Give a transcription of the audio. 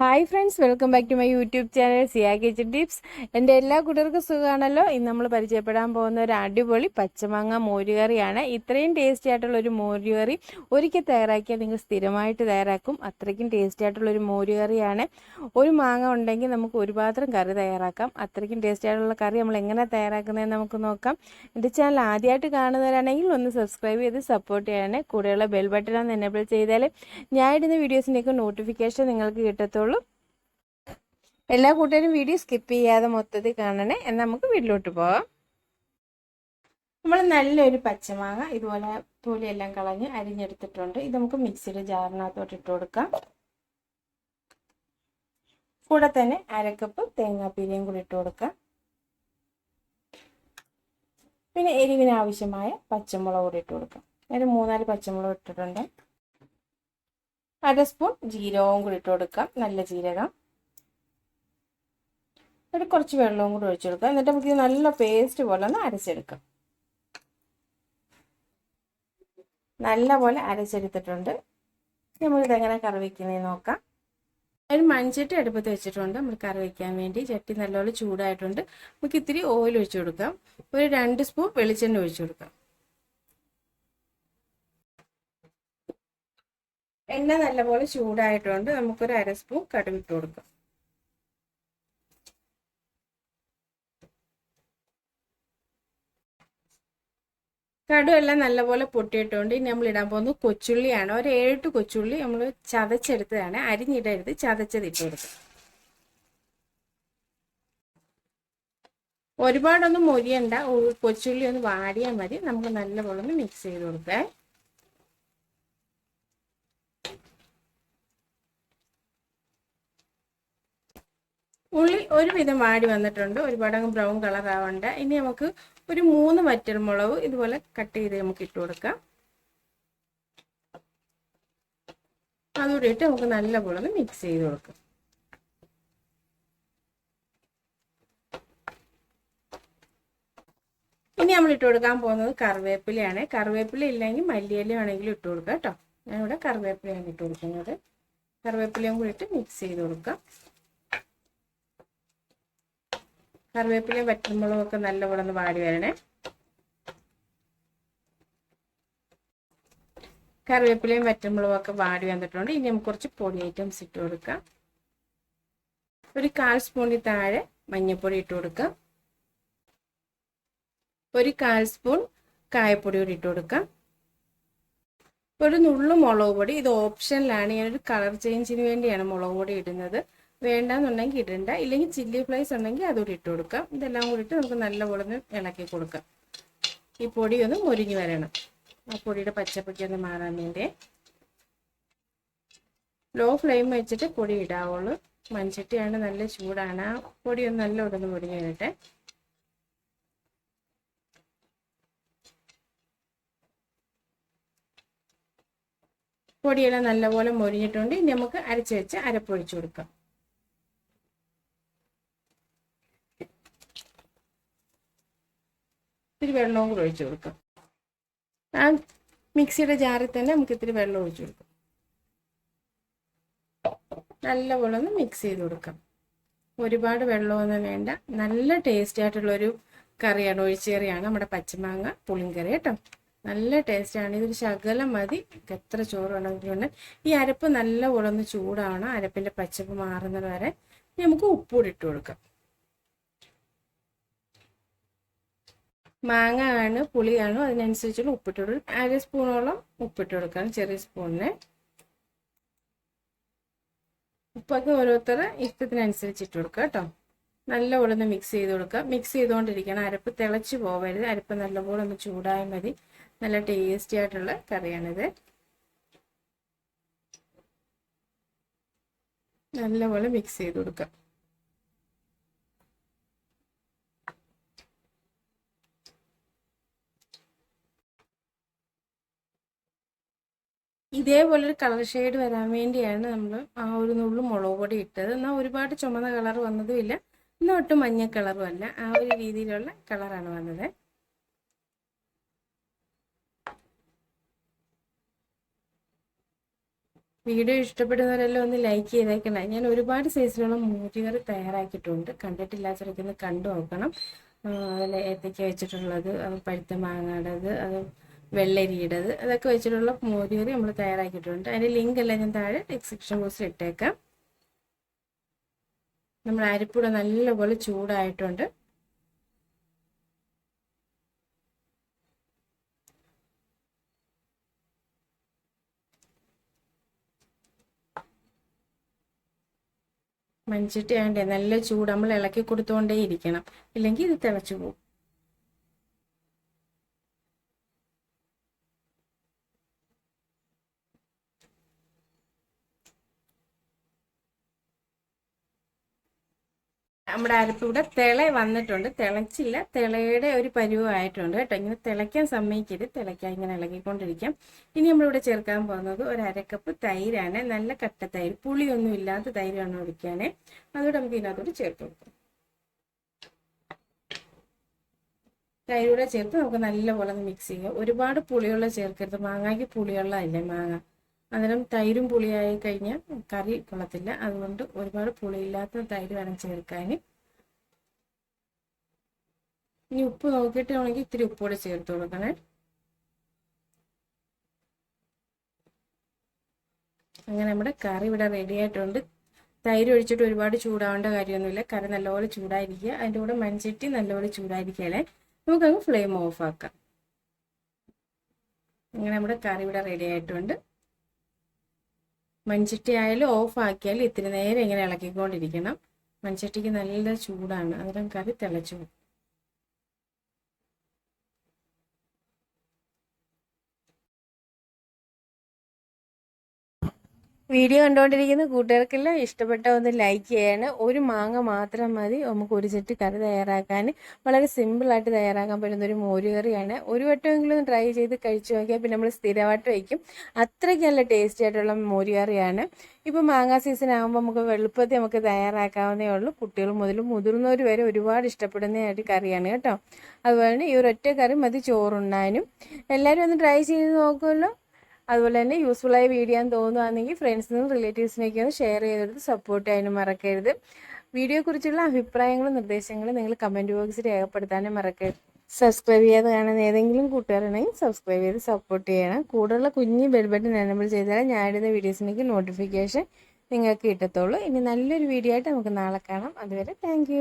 Hi friends welcome back to my YouTube channel Siya kitchen tips എന്റെ എല്ലാ കൂട്ടർക്കും സുഖമാണല്ലോ? ഇന്ന് നമ്മൾ പരിചയപ്പെടാൻ പോകുന്ന ഒരു അടിപൊളി പച്ചമാങ്ങ മോരുകറിയാണ്. ഇത്രയും ടേസ്റ്റി ആയിട്ടുള്ള ഒരു മോരുകറി ഒരിക്കൽ തയ്യാറാക്കിയാൽ നിങ്ങൾ സ്ഥിരമായിട്ട് തയ്യാറാക്കും. അത്രയ്ക്കും ടേസ്റ്റി ആയിട്ടുള്ള ഒരു മോരുകറിയാണ്. ഒരു മാങ്ങ ഉണ്ടെങ്കിൽ നമുക്ക് ഒരു പാത്രം കറി തയ്യാറാക്കാം. അത്രയ്ക്കും ടേസ്റ്റി ആയിട്ടുള്ള കറി നമ്മൾ എങ്ങനെ തയ്യാറാക്കുന്നതെന്ന് നമുക്ക് നോക്കാം. എന്റെ ചാനൽ ആദ്യമായിട്ട് കാണുന്നവരാണെങ്കിൽ ഒന്ന് സബ്സ്ക്രൈബ് ചെയ്ത് സപ്പോർട്ട് ചെയ്യണേ. കൂടെയുള്ള ബെൽ ബട്ടൺ ഒന്ന് എനേബിൾ ചെയ്താൽ ഞാൻ ഇടുന്ന വീഡിയോസിന്റെയൊക്കെ നോട്ടിഫിക്കേഷൻ നിങ്ങൾക്ക് കിട്ടത്തുള്ളൂ. എല്ലാ കൂട്ടുകാരും വീഡിയോ സ്കിപ്പ് ചെയ്യാതെ മൊത്തത്തിൽ കാണണേ. എന്നാൽ നമുക്ക് വീട്ടിലോട്ട് പോവാം നമ്മൾ നല്ലൊരു പച്ചമാങ്ങ ഇതുപോലെ തൊലിയെല്ലാം കളഞ്ഞ് അരിഞ്ഞെടുത്തിട്ടുണ്ട്. ഇത് നമുക്ക് മിക്സിയുടെ ജാറിനകത്തോട്ട് ഇട്ട് കൊടുക്കാം. കൂടെ തന്നെ അരക്കപ്പ് തേങ്ങാപ്പീരയും കൂടി ഇട്ട് കൊടുക്കാം. പിന്നെ എരിവിന് ആവശ്യമായ പച്ചമുളക് കൂടി ഇട്ട് കൊടുക്കാം. ഒരു മൂന്നാൽ പച്ചമുളക് ഇട്ടിട്ടുണ്ട്. അര സ്പൂൺ ജീരകവും കൂടി ഇട്ട് കൊടുക്കാം. നല്ല ജീരകം. ഒരു കുറച്ച് വെള്ളവും കൂടി ഒഴിച്ചു കൊടുക്കാം എന്നിട്ട് നമുക്ക് നല്ല പേസ്റ്റ് പോലെ ഒന്ന് അരച്ചെടുക്കാം. നല്ല പോലെ അരച്ചെടുത്തിട്ടുണ്ട് നമ്മളിത് എങ്ങനെ കറി വയ്ക്കുന്നതെന്ന് നോക്കാം. ഒരു മൺചട്ടി അടുപ്പത്ത് വെച്ചിട്ടുണ്ട്. നമ്മൾ കറി വയ്ക്കാൻ വേണ്ടി. ചട്ടി നല്ലപോലെ ചൂടായിട്ടുണ്ട്. നമുക്ക് ഇത്തിരി ഓയിൽ ഒഴിച്ചു കൊടുക്കാം. ഒരു രണ്ട് സ്പൂൺ വെളിച്ചെണ്ണ ഒഴിച്ചു കൊടുക്കാം. എണ്ണ നല്ലപോലെ ചൂടായിട്ടുണ്ട്. നമുക്കൊരു അര സ്പൂൺ കടുവിട്ട് കൊടുക്കാം. കടു എല്ലാം നല്ലപോലെ പൊട്ടിയിട്ടുണ്ട്. ഇനി നമ്മൾ ഇടാൻ പോകുന്നത് കൊച്ചുള്ളിയാണ്. ഒരു ഏഴെട്ട് കൊച്ചുള്ളി നമ്മൾ ചതച്ചെടുത്തതാണ്. അരിഞ്ഞിടരുത്. ചതച്ചത് ഇട്ട് കൊടുക്കുക. ഒരുപാടൊന്നും മൊരിയണ്ട. കൊച്ചുള്ളി ഒന്ന് വാടിയാൽ മതി. നമുക്ക് നല്ലപോലെ ഒന്ന് മിക്സ് ചെയ്ത് കൊടുക്കാം. ഉള്ളി ഒരുവിധം വാടി വന്നിട്ടുണ്ട്. ഒരുപാട് അങ്ങ് ബ്രൗൺ കളർ ആവണ്ട. ഇനി നമുക്ക് ഒരു മൂന്ന് വറ്റൽമുളക് ഇതുപോലെ കട്ട് ചെയ്ത് നമുക്ക് ഇട്ട് കൊടുക്കാം. അതുകൂടി ഇട്ട് നമുക്ക് നല്ലപോലെ ഒന്ന് മിക്സ് ചെയ്ത് കൊടുക്കാം. ഇനി നമ്മൾ ഇട്ട് കൊടുക്കാൻ പോകുന്നത് കറിവേപ്പിലയാണ്. കറിവേപ്പില ഇല്ലെങ്കിൽ മല്ലിയില ആണെങ്കിലും ഇട്ട് കൊടുക്കാം കേട്ടോ. ഞാനിവിടെ കറിവേപ്പിലയാണ് ഇട്ട് കൊടുക്കുന്നത്. കറിവേപ്പിലയും കൂടി ഇട്ട് മിക്സ് ചെയ്ത് കൊടുക്കാം. കറിവേപ്പിലയും വറ്റൽമുളകും ഒക്കെ നല്ലപോലെ ഒന്ന് വാടി വരണേ. കറിവേപ്പിലയും വറ്റൽമുളകും ഒക്കെ വാടി വന്നിട്ടുണ്ട്. ഇനി നമുക്ക് കുറച്ച് പൊടി ഐറ്റംസ് ഇട്ട് കൊടുക്കാം. ഒരു കാൽ സ്പൂണിൽ താഴെ മഞ്ഞൾപ്പൊടി ഇട്ട് കൊടുക്കാം. ഒരു കാൽ സ്പൂൺ കായപ്പൊടി കൂടി ഇട്ട് കൊടുക്കാം. ഒരു നുള്ളു മുളക് പൊടി. ഇത് ഓപ്ഷനിലാണ്. ഞാനൊരു കളർ ചേഞ്ചിന് വേണ്ടിയാണ് മുളക് പൊടി ഇടുന്നത്. വേണ്ടാന്നുണ്ടെങ്കിൽ ഇടണ്ട. ഇല്ലെങ്കിൽ ചില്ലി ഫ്ലൈസ് ഉണ്ടെങ്കിൽ അതുകൂടി ഇട്ട് കൊടുക്കാം. ഇതെല്ലാം കൂടി ഇട്ട് നമുക്ക് നല്ലപോലെ ഒന്ന് ഇളക്കി കൊടുക്കാം. ഈ പൊടി ഒന്ന് മുരിഞ്ഞു വരണം. ആ പൊടിയുടെ പച്ചപ്പൊക്കെ ഒന്ന് മാറാൻ വേണ്ടി. ലോ ഫ്ലെയിം വെച്ചിട്ട് പൊടി ഇടാവുള്ളൂ. മൺചട്ടിയാണ് നല്ല ചൂടാണ്. ആ പൊടി ഒന്ന് നല്ല ഉടന്ന് മുരിഞ്ഞു വരട്ടെ. പൊടിയെല്ലാം നല്ലപോലെ മുരിഞ്ഞിട്ടുണ്ട്. ഇനി നമുക്ക് അരച്ച് വെച്ച് അരപ്പൊഴിച്ചു കൊടുക്കാം. ഇത്തിരി വെള്ളവും കൂടെ ഒഴിച്ചു കൊടുക്കാം. ആ മിക്സിയുടെ ജാറിൽ തന്നെ നമുക്ക് ഇത്തിരി വെള്ളം ഒഴിച്ചു കൊടുക്കാം. നല്ലപോലെ ഒന്ന് മിക്സ് ചെയ്ത് കൊടുക്കാം. ഒരുപാട് വെള്ളമൊന്നും വേണ്ട. നല്ല ടേസ്റ്റി ആയിട്ടുള്ളൊരു കറിയാണ് ഒഴിച്ചേറിയാണ് നമ്മുടെ പച്ചമാങ്ങ പുളിങ്കറി കേട്ടോ. നല്ല ടേസ്റ്റാണ് ഇതൊരു ശകലം മതി. എത്ര ചോറ് വേണമെങ്കിലും ഈ അരപ്പ് നല്ല ഉളന്ന് ചൂടാണ് അരപ്പിന്റെ പച്ചപ്പ് മാറുന്നത് വരെ നമുക്ക് ഉപ്പൂടി ഇട്ട് കൊടുക്കാം. മാങ്ങ ആണ് പുളിയാണ്. അതിനനുസരിച്ചുള്ള ഉപ്പിട്ട് കൊടുക്കും അര സ്പൂണോളം ഉപ്പിട്ട് കൊടുക്കണം ചെറിയ സ്പൂണിന്. ഉപ്പൊക്കെ ഓരോരുത്തർ ഇഷ്ടത്തിനനുസരിച്ച് ഇട്ട് കൊടുക്കുക കേട്ടോ. നല്ലപോലെ ഒന്ന് മിക്സ് ചെയ്ത് കൊടുക്കുക. മിക്സ് ചെയ്തുകൊണ്ടിരിക്കണം അരപ്പ് തിളച്ച് പോകരുത് അരപ്പ് നല്ലപോലെ ഒന്ന് ചൂടായാൽ മതി. നല്ല ടേസ്റ്റി ആയിട്ടുള്ള കറിയാണിത്. നല്ലപോലെ മിക്സ് ചെയ്ത് കൊടുക്കുക. ഇതേപോലെ ഒരു കളർ ഷെയ്ഡ് വരാൻ വേണ്ടിയാണ് നമ്മൾ ആ ഒരു നുള്ളു മുളക് പൊടി ഇട്ടത്. എന്നാൽ ഒരുപാട് ചുമന്ന കളർ വന്നതുമില്ല. എന്നാൽ ഒട്ടും മഞ്ഞ കളറും അല്ല. ആ ഒരു രീതിയിലുള്ള കളറാണ് വന്നത്. വീഡിയോ ഇഷ്ടപ്പെടുന്നവരെല്ലാം ഒന്ന് ലൈക്ക് ചെയ്തേക്കണേ. ഞാൻ ഒരുപാട് സൈസിലുള്ള മോരുകറി തയ്യാറാക്കിയിട്ടുണ്ട്. കണ്ടിട്ടില്ലാത്തവരൊക്കെ ഒന്ന് കണ്ടു നോക്കണം. അതിൽ ഏത്തയ്ക്ക വെച്ചിട്ടുള്ളത് പഴുത്ത മാങ്ങയുടേത് അത് വെള്ളരിയുടേത്. അതൊക്കെ വെച്ചിട്ടുള്ള മോരുകറി നമ്മൾ തയ്യാറാക്കിയിട്ടുണ്ട്. അതിന്റെ ലിങ്ക് എല്ലാം ഞാൻ താഴെ ഡിസ്ക്രിപ്ഷൻ ബോക്സിൽ ഇട്ടേക്കാം. നമ്മൾ അരിപ്പൂട നല്ലപോലെ ചൂടായിട്ടുണ്ട്. മൺചട്ടി വേണ്ടേ നല്ല ചൂട്. നമ്മൾ ഇളക്കി കൊടുത്തുകൊണ്ടേ ഇരിക്കണം. ഇല്ലെങ്കിൽ ഇത് തിളച്ചു പോകും. നമ്മുടെ അരപ്പ് ഇവിടെ തിള വന്നിട്ടുണ്ട്. തിളച്ചില്ല. തിളയുടെ ഒരു പരുവമായിട്ടുണ്ട് കേട്ടോ. ഇങ്ങനെ തിളയ്ക്കാൻ സമ്മതിക്കരുത്. തിളയ്ക്കാൻ ഇങ്ങനെ ഇളകിക്കൊണ്ടിരിക്കാം. ഇനി നമ്മളിവിടെ ചേർക്കാൻ പോകുന്നത് ഒരു അരക്കപ്പ് തൈരാണ്. നല്ല കട്ട തൈര്. പുളിയൊന്നും ഇല്ലാത്ത തൈരാണ് ഒഴിക്കാൻ അതോടെ നമുക്ക് ഇതിനകത്തോട് ചേർത്ത് കൊടുക്കാം. തൈരൂടെ ചേർത്ത് നമുക്ക് നല്ലപോലെ മിക്സ് ചെയ്യാം. ഒരുപാട് പുളിയുള്ള ചേർക്കരുത്. മാങ്ങയ്ക്ക് പുളിയുള്ള അല്ലേ മാങ്ങ? അന്നേരം തൈരും പുളിയായി കഴിഞ്ഞാൽ കറി കൊള്ളത്തില്ല. അതുകൊണ്ട് ഒരുപാട് പുളിയില്ലാത്ത തൈര് വേണം ചേർക്കാൻ ഇനി ഉപ്പ് നോക്കിയിട്ട് വേണമെങ്കിൽ ഇത്തിരി ഉപ്പ് ചേർത്ത് കൊടുക്കണേ. അങ്ങനെ നമ്മുടെ കറി ഇവിടെ റെഡി ആയിട്ടുണ്ട്. തൈര് ഒഴിച്ചിട്ട് ഒരുപാട് ചൂടാവേണ്ട കാര്യമൊന്നുമില്ല. കറി നല്ലപോലെ ചൂടായിരിക്കുക. അതിന്റെ കൂടെ മൺചട്ടി നല്ലപോലെ ചൂടായിരിക്കുകയല്ലേ നമുക്കങ്ങ് ഫ്ലെയിം ഓഫ് ആക്കാം. അങ്ങനെ നമ്മുടെ കറി ഇവിടെ റെഡി ആയിട്ടുണ്ട്. മൺചട്ടി ആയാലും ഓഫ് ആക്കിയാൽ ഇത്തിരി നേരം ഇങ്ങനെ ഇളക്കിക്കൊണ്ടിരിക്കണം. മൺചട്ടിക്ക് നല്ല ചൂടാണ്. അന്നേരം കറി തിളച്ചു വീഡിയോ കണ്ടുകൊണ്ടിരിക്കുന്ന കൂട്ടുകാർക്കെല്ലാം ഇഷ്ടപ്പെട്ട ഒന്ന് ലൈക്ക് ചെയ്യാണ്. ഒരു മാങ്ങ മാത്രം മതി. നമുക്ക് ഒരു ചെട്ടി കറി തയ്യാറാക്കാൻ വളരെ സിമ്പിളായിട്ട് തയ്യാറാക്കാൻ പറ്റുന്ന ഒരു മോരുകറിയാണ് ഒരു വട്ടമെങ്കിലും ട്രൈ ചെയ്ത് കഴിച്ചു നോക്കിയാൽ പിന്നെ നമ്മൾ സ്ഥിരമായിട്ട് വയ്ക്കും അത്രയ്ക്ക് നല്ല ടേസ്റ്റി ആയിട്ടുള്ള മോരുകറിയാണ് ഇപ്പോൾ മാങ്ങ സീസൺ ആകുമ്പോൾ നമുക്ക് വെളുപ്പത്തിൽ നമുക്ക് തയ്യാറാക്കാവുന്നേ ഉള്ളൂ. കുട്ടികൾ മുതൽ മുതിർന്നവർ വരെ ഒരുപാട് ഇഷ്ടപ്പെടുന്ന ഒരു കറിയാണ് കേട്ടോ. അതുപോലെ ഈ ഒരൊറ്റ കറി മതി ചോറുണ്ണാനും. എല്ലാവരും ഒന്ന് ട്രൈ ചെയ്ത് നോക്കുമല്ലോ. അതുപോലെ തന്നെ യൂസ്ഫുള്ളായ വീഡിയോ എന്ന് തോന്നുകയാണെങ്കിൽ ഫ്രണ്ട്സിനും റിലേറ്റീവ്സിനൊക്കെ ഒന്ന് ഷെയർ ചെയ്തെടുത്ത് സപ്പോർട്ട് ചെയ്യാനും മറക്കരുത്. വീഡിയോയെക്കുറിച്ചുള്ള അഭിപ്രായങ്ങളും നിർദ്ദേശങ്ങളും നിങ്ങൾ കമന്റ് ബോക്സിൽ രേഖപ്പെടുത്താനും മറക്കരുത്. സബ്സ്ക്രൈബ് ചെയ്യാതെ കാണുന്ന ഏതെങ്കിലും കൂട്ടുകാരുണ്ടെങ്കിൽ സബ്സ്ക്രൈബ് ചെയ്ത് സപ്പോർട്ട് ചെയ്യണം. കൂടുതലുള്ള കുഞ്ഞ് ബെൽ ബട്ടൺ എനബിൾ ഞാൻ ഞാനിടുന്ന വീഡിയോസിനേക്ക് നോട്ടിഫിക്കേഷൻ നിങ്ങൾക്ക് കിട്ടത്തുള്ളൂ. ഇനി നല്ലൊരു വീഡിയോ ആയിട്ട് നമുക്ക് നാളെ കാണാം. അതുവരെ താങ്ക്